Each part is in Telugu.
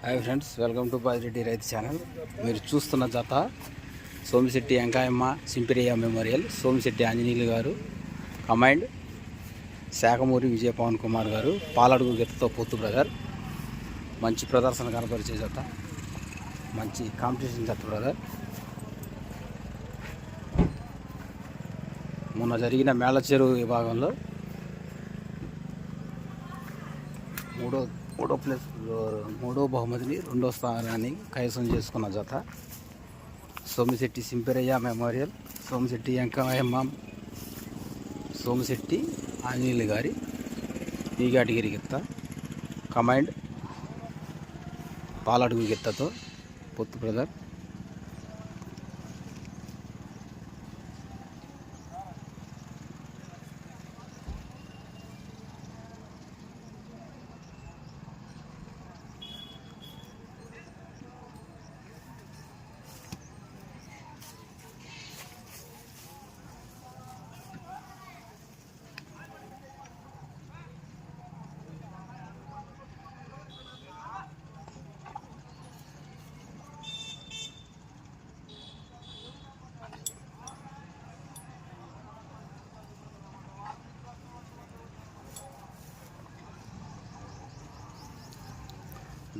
Hi friends welcome to Pajireddy రైతు ఛానల్ మీరు చూస్తున్న జత సోమిశెట్టి వెంకాయమ్మ సింపిరియా మెమోరియల్ సోమిశెట్టి ఆంజనేయులు గారు కమాండ్ శాఖమూరి విజయ పవన్ కుమార్ గారు పాలడుగు గెత్తతో పొత్తు బ్రదర్ మంచి ప్రదర్శన కనపరిచే జత మంచి కాంపిటీషన్ జత బ్రదర్ మొన్న జరిగిన మేళ చెరువు విభాగంలో మూడో మూడో ప్లేస్ మూడో బహుమతిని రెండో స్థానాన్ని కైవసం చేసుకున్న జత. సోమిశెట్టి సింపెరయ్య మెమోరియల్ సోమిశెట్టి వెంకయ్యమ్మ సోమిశెట్టి ఆంజనేయులు గారి నీగాటిగిరి గిత్త కమాండ్ పాలడుగు గిత్తతో పొత్తు బ్రదర్.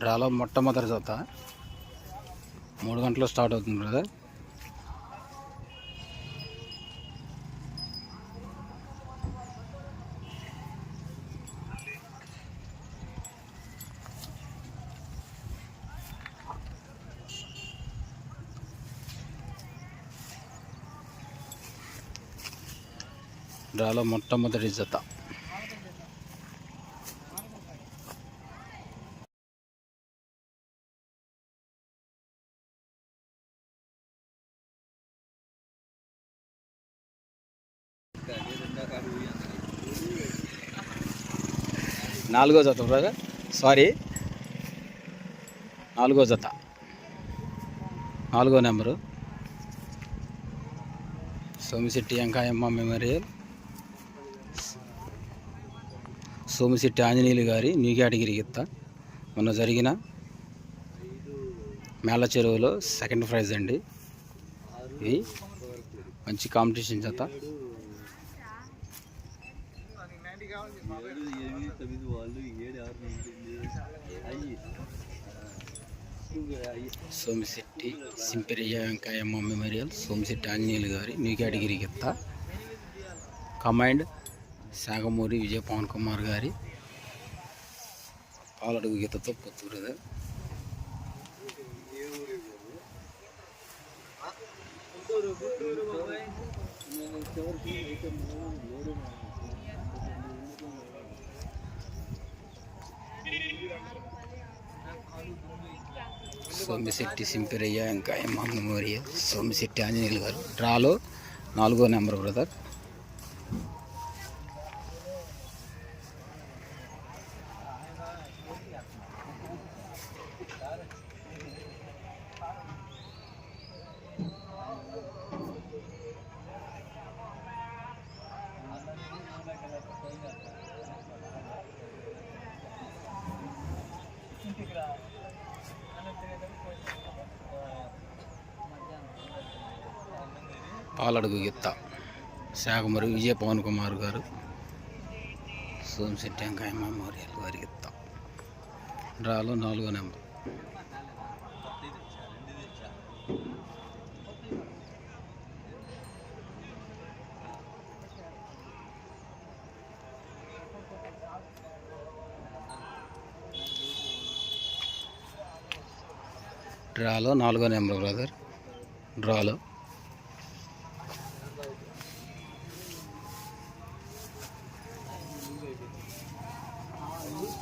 డ్రాలో మొట్టమొదటి జత. మూడు గంటలు స్టార్ట్ అవుతుంది బ్రదర్ డ్రాలో మొట్టమొదటి జత. నాలుగో జత బ్రదర్. సారీ నాలుగో జత. నాలుగో నెంబరు. సోమిశెట్టి వెంకాయమ్మ మెమోరియల్. సోమిశెట్టి ఆంజనేయులు గారి న్యూ కేటగిరీ గిత్త. మొన్న జరిగిన మేళ చెరువులో సెకండ్ ప్రైజ్ అండి. ఇది మంచి కాంపిటీషన్ జత సోమిశెట్టి సింపెరియా వెంకయ్యమ్మ మెమోరియల్ సోమిశెట్టి ఆంజనేయులు గారి న్యూ కేటగిరీ గిత్త కమాండ్ సాగమూరి విజయ పవన్ కుమార్ గారి పాలడుగు గీతతో పొత్తూరు సోమిశెట్టి సింపిరయ్య వెంకాయమ్మ మెమోరియల్ సోమిశెట్టి ఆంజనేయులు గారు. డ్రాలో నాలుగో నెంబర్ బ్రదర్. పాలడుగు గిత్త శాఖమరి విజయ పవన్ కుమార్ గారు సోమశెట్టి వెంకయ్య మెమోరియల్ వారి గిత్త డ్రాలో నాలుగో నెంబర్. డ్రాలో నాలుగో నెంబర్ బ్రదర్. డ్రాలో.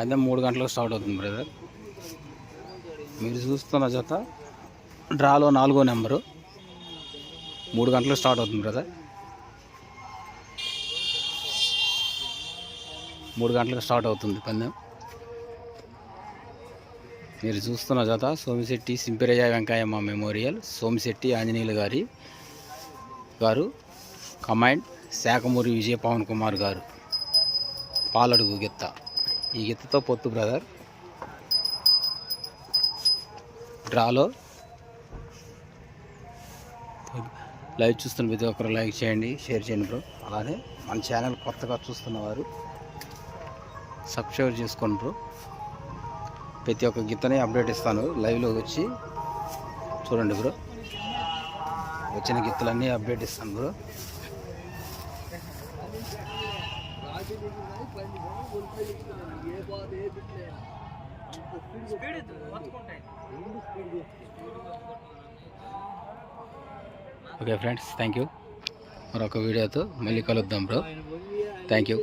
పందెం మూడు గంటలకు స్టార్ట్ అవుతుంది బ్రదర్. మీరు చూస్తున్న జత డ్రాలో నాలుగో నెంబరు. మూడు గంటలకు స్టార్ట్ అవుతుంది బ్రదర్. మూడు గంటలకు స్టార్ట్ అవుతుంది పందెం మీరు చూస్తున్న జత సోమిశెట్టి సింపిరయ్య వెంకయ్యమ్మ మెమోరియల్. సోమిశెట్టి ఆంజనేయులు గారి గారు. కమాండ్ శాఖమూరి విజయ పవన్ కుమార్ గారు. పాలడుగు గిత్త. ఈ గిత్తతో పొత్తు బ్రదర్. డ్రాలో. లైవ్ చూస్తున్న ప్రతి ఒక్కరు లైక్ చేయండి షేర్ చేయండి బ్రో. అలానే మన ఛానల్ కొత్తగా చూస్తున్న వారు సబ్స్క్రైబ్ చేసుకోండి బ్రో. ప్రతి ఒక్క గీతని అప్డేట్ ఇస్తాను. లైవ్లో వచ్చి చూడండి బ్రో. వచ్చిన గిత్తలన్నీ అప్డేట్ ఇస్తాను bro. Okay friends thank you. మరొక వీడియోతో మళ్ళీ కలుద్దాం బ్రో. Thank you.